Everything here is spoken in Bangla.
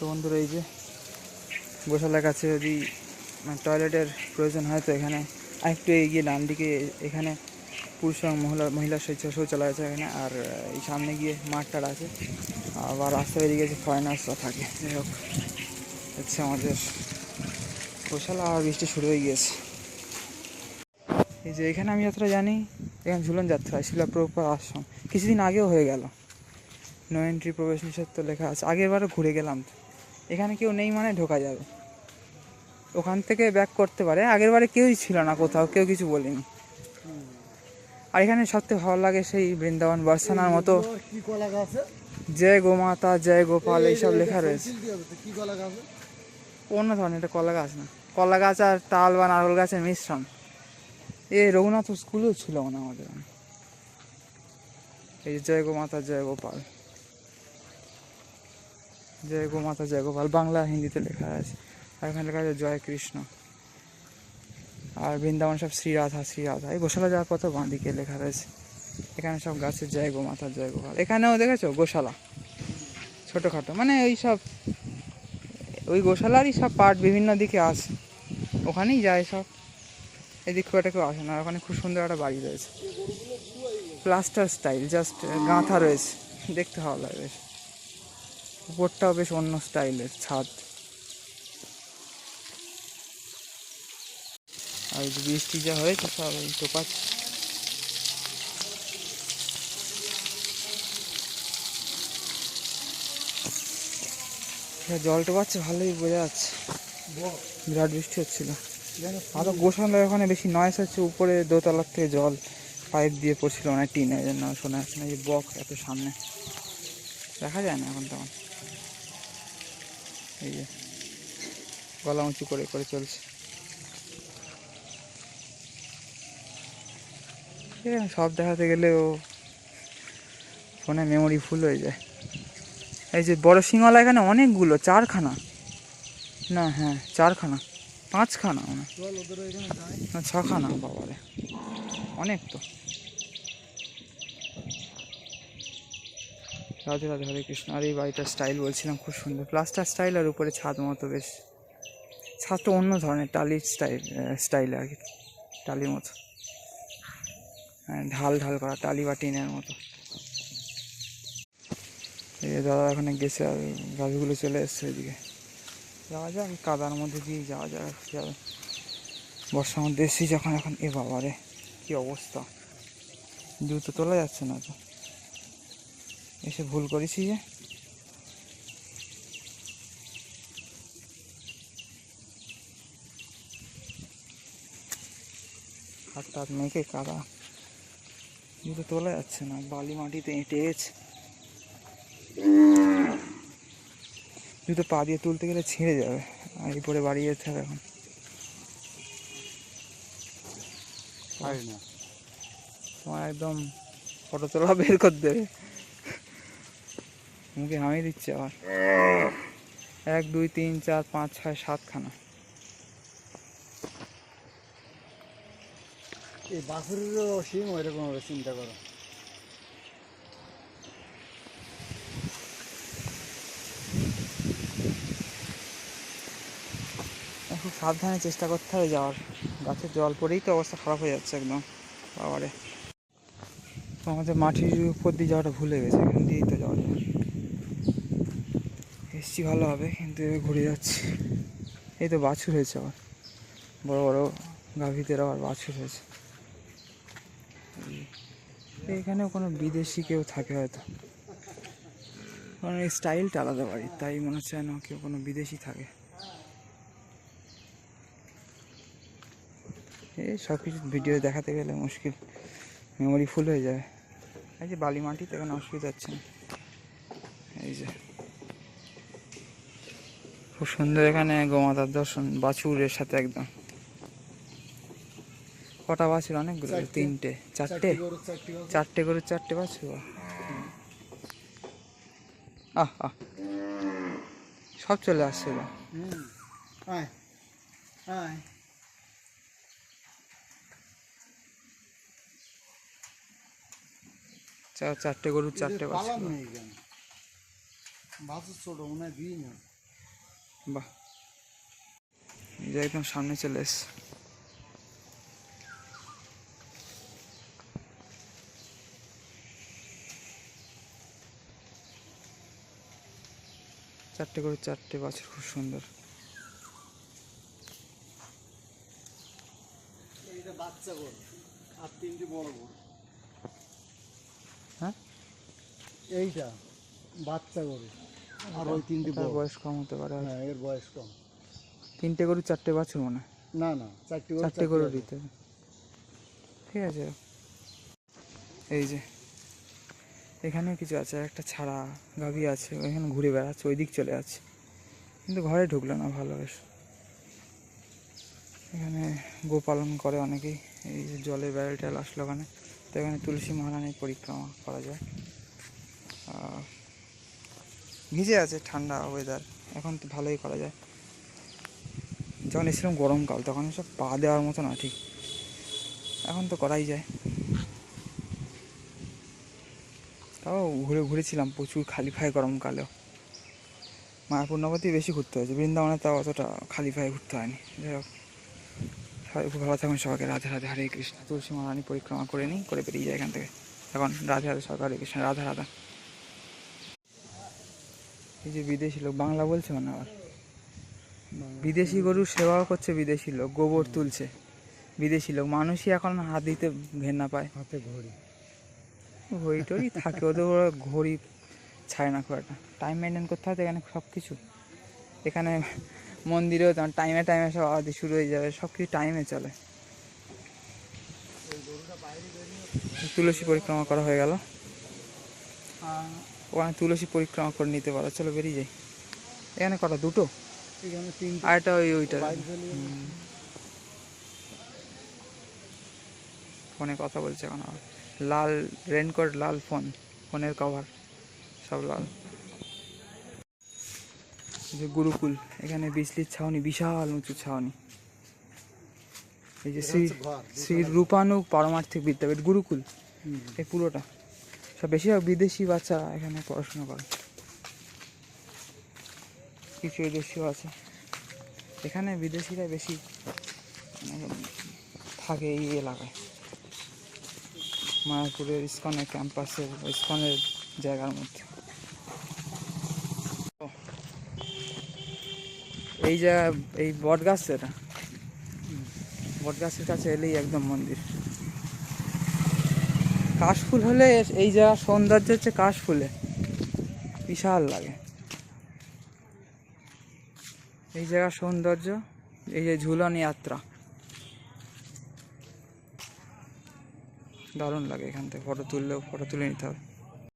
তো বন্ধুরা এই যে গোশালার কাছে যদি মানে টয়লেটের প্রয়োজন হয় তো এখানে আরেকটু এগিয়ে ডান দিকে এখানে পুরুষ এবং মহিলা মহিলা শৌচ- শৌচালয় আছে এখানে, আর এই সামনে গিয়ে মাঠটার আছে। আবার রাস্তা বেরিয়ে গেছে ফরেনার্সরা থাকে, যাই হোক, হচ্ছে আমাদের গোশালা আর বৃষ্টি শুরু হয়ে গিয়েছে। এই যে এখানে আমি যতটা জানি, এখানে ঝুলন যাত্রা হয় শিলাপ্রপাত আশ্রম, কিছুদিন আগেও হয়ে গেল। নো এন্ট্রি প্রবেশ নিষেধ তো লেখা আছে আগের বারও ঘুরে গেলাম। তো। এখানে কেউ নেই মানে ঢোকা যাবে। ওখান থেকে ব্যাক করতে পারে। আগের বারে কেউই ছিল না কোথাও কেউ কিছু বলেনি। আর এখানে সবথেকে ভালো লাগে সেই বৃন্দাবন বর্ষানার মতো। জয় গোমাতা জয় গোপাল এইসব লেখা রয়েছে। অন্য ধরনের এটা কলা গাছ না। কলা গাছ আর তাল বা নারকেল গাছের মিশ্রণ। এ রঘুনাথ স্কুলেও ছিল মনে আমাদের। এই জয় গোমাতা জয় গোপাল। জয় গোমাতা জয় গোপাল বাংলা, হিন্দিতে লেখা আছে। আর এখানে লেখা আছে, জয় কৃষ্ণ। আর বৃন্দাবন সব শ্রীরাধা শ্রীরাধা এই গোশালা যাওয়ার পথে বাঁ দিকে লেখা রয়েছে। এখানে সব গাছে জয় গোমাতা জয় গোপাল এখানেও দেখেছ? গোশালা। ছোটোখাটো। মানে ওই সব, ওই গোশালারই সব পার্ট বিভিন্ন দিকে আছে ওখানেই যায় সব। এদিক খুব একটা কেউ আসে না। ওখানে খুব সুন্দর একটা বাড়ি রয়েছে। প্লাস্টার স্টাইল, জাস্ট গাঁথা রয়েছে। দেখতে ভালো লাগে উপরটাও বেশ অন্য স্টাইলের ছাদ। আর বৃষ্টি যা হয়েছে, সব এই টোপাচ জল পাচ্ছে ভালোই বোঝা যাচ্ছে। বিরাট বৃষ্টি হচ্ছিল। আরও গোসালার ওখানে বেশি নয়েস হচ্ছে, উপরে দোতলার থেকে জল পাইপ দিয়ে পড়ছিল অনেক টিন এই জন্য, শোনা যাচ্ছে না, এই বক এত সামনে। দেখা যায় না এখন তখন এই যে গলা উঁচু করে করে চলছে। এখানে সব দেখাতে গেলে ও ফোনে মেমোরি ফুল হয়ে যায়। এই যে বড় সিংহলা এখানে অনেকগুলো চারখানা। না হ্যাঁ চারখানা পাঁচখানা ছখানা বাবারে। অনেক তো। রাধে রাধে হরে কৃষ্ণ। আর এই বাড়িটার স্টাইল বলছিলাম, খুব সুন্দর। প্লাস্টার স্টাইল আর উপরে ছাদ মতো বেশ। ছাদটা অন্য ধরনের, টালির স্টাইল স্টাইল আর কি, টালির মতো। হ্যাঁ ঢাল ঢাল করা, টালি বা টিনের মতো। এই দাদা ওখানে গেছে আর গাছগুলো চলে এসছে এদিকে। যাওয়া যাক কাদার মধ্যে দিয়ে যাওয়া যাক যাবে বর্ষার মধ্যে। এসেছি যখন এখন, এ বাবা রে কী অবস্থা। জুতো তোলা যাচ্ছে না তো। এসে ভুল করেছি যে। হাত টাত মেখে কাদা। জুতো তোলা যাচ্ছে না বালি মাটিতে এঁটে গেছে। জুতো পা দিয়ে তুলতে গেলে ছিঁড়ে যাবে আর এই পরে বাড়ি যেতে হবে এখন। তোমার একদম ফটো তোলা বের করে দেবে মুখে হামিয়ে দিচ্ছে আবার। এক দুই তিন চার পাঁচ ছয় সাতখানা। এই বাছুরেরও সিং ওইরকম হবে চিন্তা করো। খুব সাবধানে চেষ্টা করতে হবে যাওয়ার। গাছের জল পড়েই তো অবস্থা খারাপ হয়ে যাচ্ছে একদম বাবারে। আমাদের মাটির উপর দিয়ে যাওয়াটা ভুলে গেছে এখান দিয়েই তো যাওয়া এসছি ভালো হবে, কিন্তু ঘুরে যাচ্ছি। এই তো বাছুর হয়েছে আবার। বড় বড় গাভীদের আবার বাছুর হয়েছে। এখানেও কোনো বিদেশি কেউ থাকে হয়তো। কারণ এই স্টাইলটা আলাদা বাড়ি, তাই মনে হচ্ছে না কেউ কোনো বিদেশি থাকে। এই সব কিছু ভিডিও দেখাতে গেলে মুশকিল, মেমোরি ফুল হয়ে যায়। এই যে বালি মাটিতে এখানে অসুবিধা হচ্ছে না। এই যে। খুব সুন্দর এখানে গোমাতার দর্শন বাছুরের সাথে একদম। কটা বাছুর? অনেকগুলো? তিনটে? চারটে? গরু। চারটে গরুর চারটে বাছুর? আহ আহ। সব চলে আসছে আয়। আয়। চারটে গরুর চারটে বাছুর ছোট মনে হয় দিই না। বাহ। একদম সামনে চলে এস। চারটে করে চারটে বাছুর খুব সুন্দর। বাচ্চা গরু আর তিনটি বড় গরু হ্যাঁ? এইটা বাচ্চা গরু। আর ওই তিনটি বয়স। কম হতে পারে। হ্যাঁ এর বয়স কম। তিনটে গরু চারটে বাছুর মনে। না না চারটি গরু চারটে গরু দিতে ঠিক আছে। এই যে এখানেও কিছু আছে আর একটা ছাড়া গাভী আছে ওইখানে ঘুরে বেড়াচ্ছে ওই দিক চলে যাচ্ছে। কিন্তু ঘরে ঢুকলো না ভালো বেশ। এখানে গোপালন করে অনেকেই এই যে জলে ব্যারেল ট্যাল আসলো ওখানে। তো এখানে তুলসী মহারানীর পরিক্রমা করা যায়। আহ, ভিজে আছে ঠান্ডা ওয়েদার এখন তো ভালোই করা যায়। যখন এসেছিলাম গরমকাল, তখন সব পা দেওয়ার মতো না, ঠিক। এখন তো করাই যায়। তাও ঘুরে ঘুরেছিলাম প্রচুর খালি ফাই গরমকালেও। মায়াপুর নবতী বেশি ঘুরতে হয়েছে, বৃন্দাবনে তাও অতটা খালি ফাই ঘুরতে হয়নি। যাই হোক, সবাই খুব ভালো থাকুন সবাইকে, রাধে রাধে, হরে কৃষ্ণ। তুলসী মহারানী পরিক্রমা করে নিই, করে বেরিয়ে যায় এখান থেকে। এখন রাধে রাধে সবাই হরে কৃষ্ণ, রাধা রাধা। এই যে বিদেশি লোক বাংলা বলছে মানে আবার? বিদেশি গরুর সেবাও করছে বিদেশি লোক গোবর তুলছে বিদেশি লোক মানুষই এখন হাত দিতে ঘেন্না পায়। হাতে ঘড়ি। ঘড়ি টড়ি থাকে ওদের ওরা ঘড়ি ছায় না খুব একটা। টাইম মেনটেন করতে হয় তো এখানে সব কিছু। এখানে মন্দিরেও তোমার টাইমে টাইমে সব আদি শুরু হয়ে যাবে সব কিছু টাইমে চলে। তুলসী পরিক্রমা করা হয়ে গেল। ওখানে তুলসী পরিক্রমা করে নিতে পারো। চলো বেরিয়ে যাই। এখানে কটা? দুটো? আর একটা ওই ওইটা। ফোনে কথা বলছে এখন আবার। লাল রেনকোট লাল ফোন। ফোনের কভার সব লাল। যে গুরুকুল। এখানে বিজলির ছাউনি বিশাল উঁচু ছাউনি। এই যে শ্রী শ্রী রূপানু পারমার্থিক বিদ্যাপীঠ গুরুকুল। এই পুরোটা। সব বেশিরভাগ বিদেশি বাচ্চা এখানে পড়াশোনা করে। কিছু দেশীয় আছে। এখানে বিদেশিরা বেশি মানে থাকে এই এলাকায়। মায়াপুরের ইস্কনের ক্যাম্পাসের, ইস্কনের জায়গার মধ্যে। এই জায়গা এই বট গাছ তো এটা বট কাছে এলেই একদম মন্দির। কাশফুল হলে এই জায়গার সৌন্দর্য হচ্ছে কাশফুলে। বিশাল লাগে। এই জায়গার সৌন্দর্য, এই যে ঝুলন যাত্রা। দারুণ লাগে এখান থেকে ফটো তুললেও ফটো তুলে নিতে হবে।